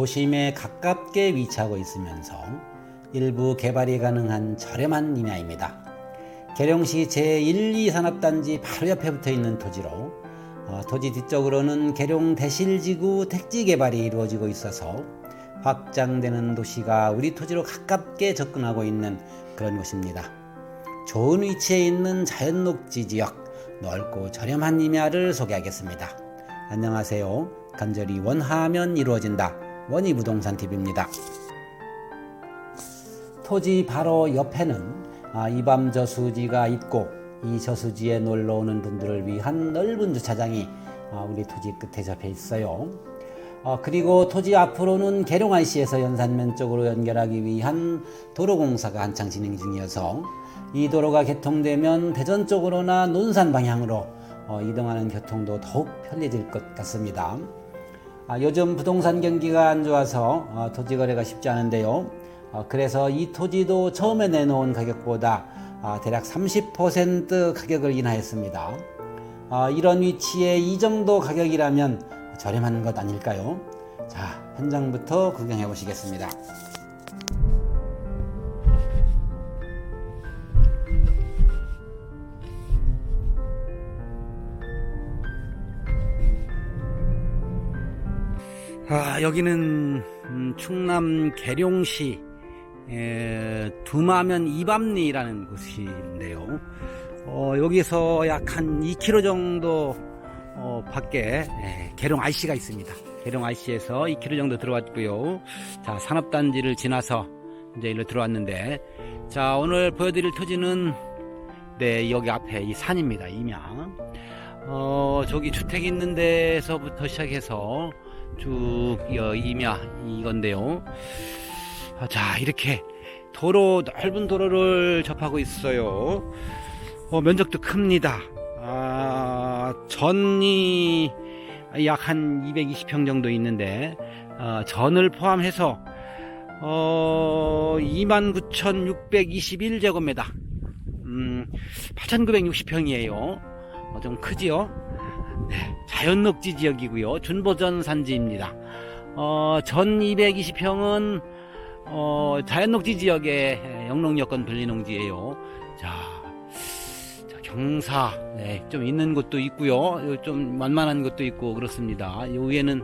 도심에 가깝게 위치하고 있으면서 일부 개발이 가능한 저렴한 임야입니다. 계룡시 제1, 2 산업단지 바로 옆에 붙어 있는 토지로 어, 토지 뒤쪽으로는 계룡 대실지구 택지 개발이 이루어지고 있어서 확장되는 도시가 우리 토지로 가깝게 접근하고 있는 그런 곳입니다. 좋은 위치에 있는 자연 녹지 지역, 넓고 저렴한 임야를 소개하겠습니다. 안녕하세요. 간절히 원하면 이루어진다. 원희 부동산 TV입니다. 토지 바로 옆에는 아, 이밤 저수지가 있고 이 저수지에 놀러 오는 분들을 위한 넓은 주차장이 아, 우리 토지 끝에 접해 있어요. 어, 그리고 토지 앞으로는 계룡IC에서 연산면 쪽으로 연결하기 위한 도로 공사가 한창 진행 중이어서 이 도로가 개통되면 대전 쪽으로나 논산 방향으로 어, 이동하는 교통도 더욱 편리해질 것 같습니다. 아, 요즘 부동산 경기가 안 좋아서 어, 토지 거래가 쉽지 않은데요. 어, 그래서 이 토지도 처음에 내놓은 가격보다 아, 대략 30% 가격을 인하했습니다. 아, 이런 위치에 이 정도 가격이라면 저렴한 것 아닐까요? 자, 현장부터 구경해 보시겠습니다. 아, 여기는 음, 충남 계룡시 에, 두마면 이밤리라는 곳인데요. 어, 여기서 약 한 2km 정도 어, 밖에 에, 계룡 IC가 있습니다. 계룡 IC에서 2km 정도 들어왔고요. 자, 산업단지를 지나서 이제 일로 들어왔는데, 자, 오늘 보여드릴 토지는 네, 여기 앞에 이 산입니다. 임양. 어, 저기 주택 있는 데서부터 시작해서 쭉 여, 임야 이건데요. 아, 자, 이렇게 도로 넓은 도로를 접하고 있어요. 어, 면적도 큽니다. 아, 전이 약 한 220평 정도 있는데 어, 전을 포함해서 어, 29,621제곱미터. 음, 8,960평이에요. 어, 좀 크지요? 네, 자연녹지 지역이고요. 준보전 산지입니다. 어, 전 220평은 어, 자연녹지 지역의 영농여건 분리농지예요. 자, 자, 경사 네, 좀 있는 곳도 있고요. 좀 만만한 곳도 있고 그렇습니다. 요 위에는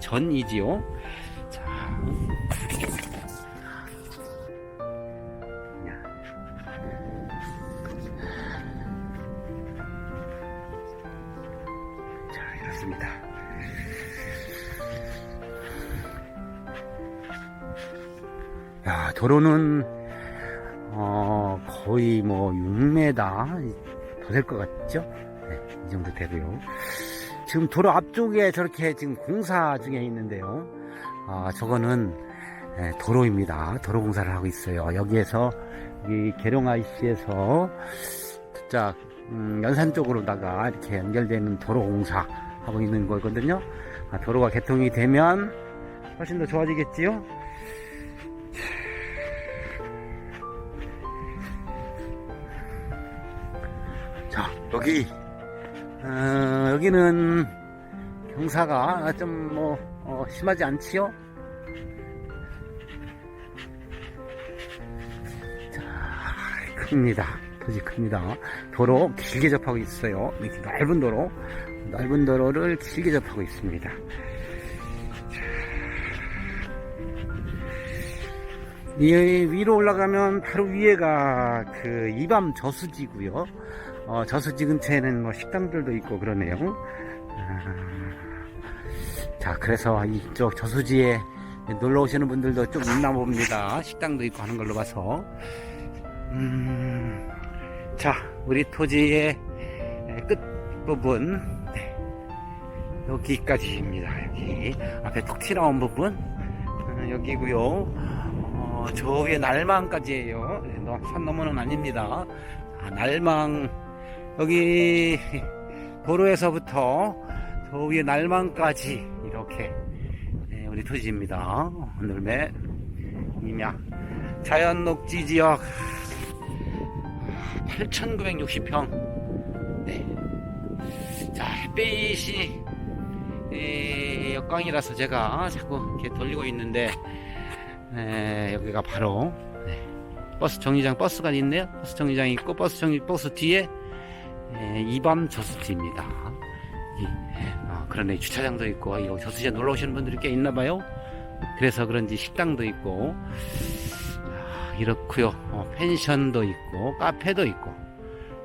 전이지요. 야, 도로는 어, 거의 뭐 6m 더 될 것 같죠? 네, 이 정도 되고요. 지금 도로 앞쪽에 저렇게 지금 공사 중에 있는데요. 아, 저거는 예, 도로입니다. 도로 공사를 하고 있어요. 여기에서 이 계룡 IC에서 진짜 음, 연산 쪽으로다가 이렇게 연결되는 도로 공사 하고 있는 거거든요. 아, 도로가 개통이 되면 훨씬 더 좋아지겠지요? 여기, 어, 여기는 경사가 좀 뭐, 어, 심하지 않지요? 자, 큽니다. 토지 큽니다. 도로 길게 접하고 있어요. 이렇게 넓은 도로, 넓은 도로를 길게 접하고 있습니다. 이 위로 올라가면 바로 위에가 그 이밤 저수지고요. 어, 저수지 근처에는 뭐 식당들도 있고 그러네요. 아, 자, 그래서 이쪽 저수지에 놀러 오시는 분들도 좀 있나 봅니다. 식당도 있고 하는 걸로 봐서. 음, 자, 우리 토지의 끝부분, 네. 여기까지입니다. 여기. 앞에 톡 튀어나온 부분, 어, 여기고요 어, 저 위에 날망까지예요. 네, 너- 산 너머는 아닙니다. 아, 날망 여기 도로에서부터 저 위에 날망까지 이렇게 네, 우리 토지입니다. 오늘매 임야 자연 녹지 지역 8,960평. 네. 자 햇빛이 에, 역광이라서 제가 자꾸 이렇게 돌리고 있는데 에, 여기가 바로 네, 버스 정류장 버스가 있네요. 버스 정류장이 있고 버스 정류 버스 뒤에 에, 이밤 저수지입니다. 이, 아, 그런데 주차장도 있고 이 저수지에 놀러 오시는 분들이 꽤 있나 봐요. 그래서 그런지 식당도 있고 아, 이렇고요. 어, 펜션도 있고 카페도 있고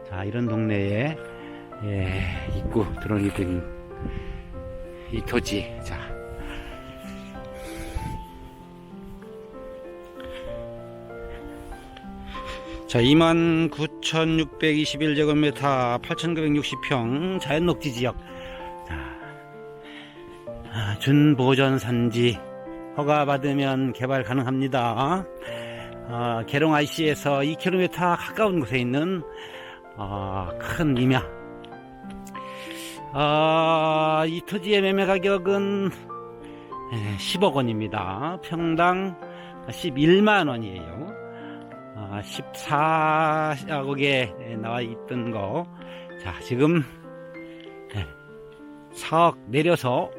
자 이런 동네에 예, 입구 들어오던 이 토지 자 자, 29,621제곱미터, 8,960평, 자연 녹지 지역. 자, 아, 준보전 산지, 허가 받으면 개발 가능합니다. 아, 계룡 IC에서 2km 가까운 곳에 있는, 아, 큰 임야. 아, 이 토지의 매매 가격은 10억 원입니다. 평당 11만 원이에요. 아, 14억에 나와 있던 거. 자, 지금 4억 내려서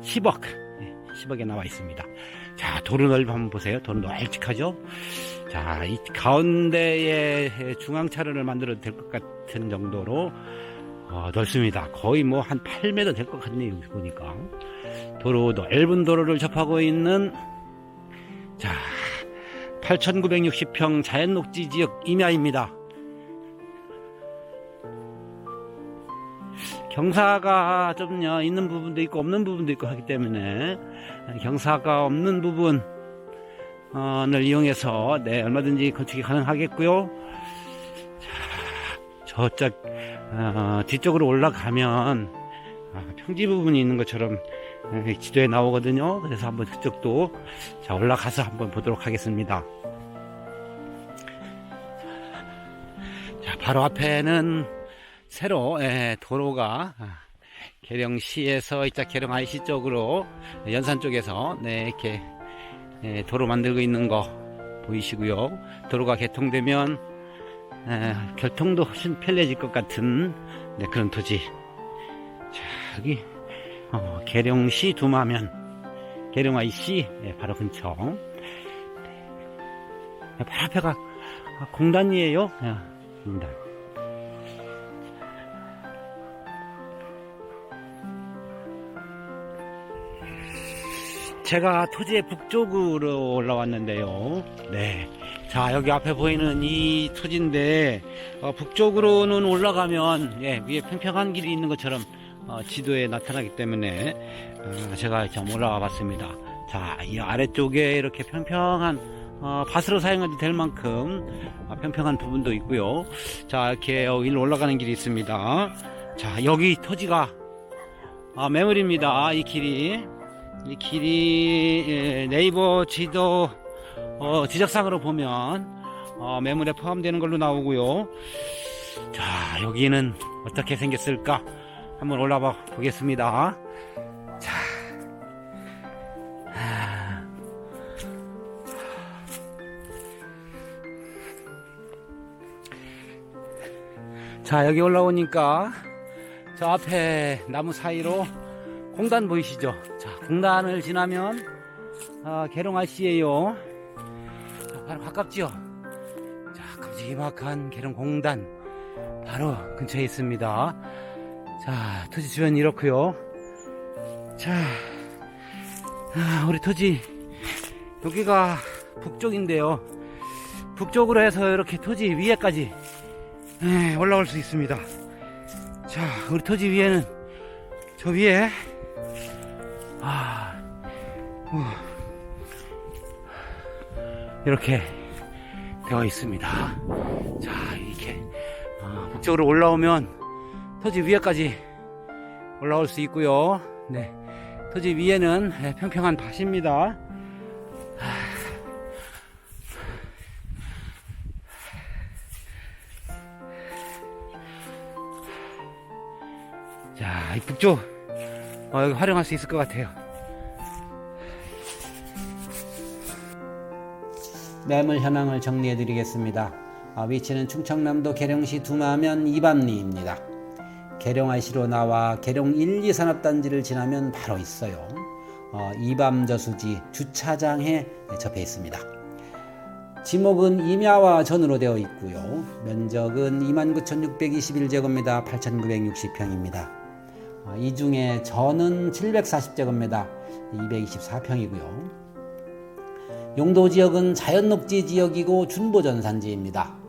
10억. 10억에 나와 있습니다. 자, 도로 넓이 한번 보세요. 도로 널찍하죠? 자, 이 가운데에 중앙차로를 만들어도 될 것 같은 정도로 어, 넓습니다. 거의 뭐 한 8m 될 것 같네요. 보니까. 도로, 넓은 도로를 접하고 있는 자, 8,960평 자연녹지 지역 임야입니다. 경사가 좀 있는 부분도 있고 없는 부분도 있고 하기 때문에 경사가 없는 부분을 이용해서 네, 얼마든지 건축이 가능하겠고요. 자, 저쪽 어, 뒤쪽으로 올라가면 아, 평지 부분이 있는 것처럼 에, 지도에 나오거든요. 그래서 한번 그쪽도 자 올라가서 한번 보도록 하겠습니다. 자, 바로 앞에는 새로 에, 도로가 아, 계령시에서 이자 계령 IC 쪽으로 연산 쪽에서 네, 이렇게 에, 도로 만들고 있는 거 보이시고요. 도로가 개통되면 에, 교통도 훨씬 편리해질 것 같은 네, 그런 토지. 자, 여기 어, 계령시 두마면 IC 예, 바로 근처. 네, 바로 앞에가 아, 공단이에요. 예, 공단. 제가 토지의 북쪽으로 올라왔는데요. 네. 자, 여기 앞에 보이는 이 토지인데, 어, 북쪽으로는 올라가면, 예, 위에 평평한 길이 있는 것처럼, 어, 지도에 나타나기 때문에, 어, 제가 좀 올라와 봤습니다. 자, 이 아래쪽에 이렇게 평평한, 어, 밭으로 사용해도 될 만큼, 어, 평평한 부분도 있고요. 자, 이렇게 여기로 올라가는 길이 있습니다. 자, 여기 토지가, 아, 매물입니다. 이 길이. 이 길이, 예, 네이버 지도, 어, 지적상으로 보면 어, 매물에 포함되는 걸로 나오고요. 자, 여기는 어떻게 생겼을까? 한번 올라봐 보겠습니다. 자, 아. 자 여기 올라오니까 저 앞에 나무 사이로 공단 보이시죠? 자, 공단을 지나면 아, 계룡아씨예요. 자, 바로 가깝지요. 자, 큼지막한 계룡공단 바로 근처에 있습니다. 자, 토지 주변 이렇고요. 자, 아, 우리 토지 여기가 북쪽인데요. 북쪽으로 해서 이렇게 토지 위에까지 예, 올라올 수 있습니다. 자, 우리 토지 위에는 저 위에 아, 우. 이렇게 되어 있습니다. 자, 이렇게 어, 북쪽으로 올라오면 토지 위에까지 올라올 수 있고요. 네, 토지 위에는 예, 평평한 밭입니다. 자, 이 북쪽 어, 여기 활용할 수 있을 것 같아요. 매물 현황을 정리해 드리겠습니다. 아, 위치는 충청남도 계령시 두마면 이밤리입니다. 계룡IC로 나와 계룡 1, 2 산업단지를 지나면 바로 있어요. 어, 이밤저수지 주차장에 접해 있습니다. 지목은 임야와 전으로 되어 있고요. 면적은 29,621제곱미터 8,960평입니다. 아, 이 중에 전은 740제곱미터 224평이고요. 용도 지역은 자연 녹지 지역이고 준보전 산지입니다.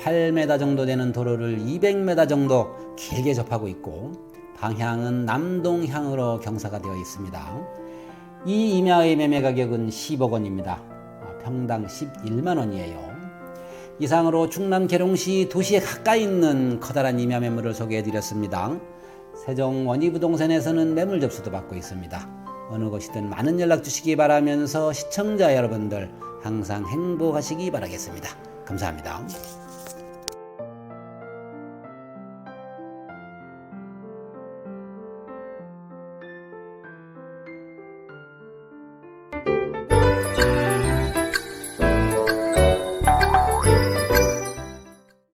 8m 정도 되는 도로를 200m 정도 길게 접하고 있고 방향은 남동향으로 경사가 되어 있습니다. 이 임야의 매매 가격은 10억 원입니다. 아, 평당 11만 원이에요. 이상으로 충남 계룡시 도시에 가까이 있는 커다란 임야 매물을 소개해 드렸습니다. 세종 원희부동산에서는 매물 접수도 받고 있습니다. 어느 곳이든 많은 연락 주시기 바라면서 시청자 여러분들 항상 행복하시기 바라겠습니다. 감사합니다.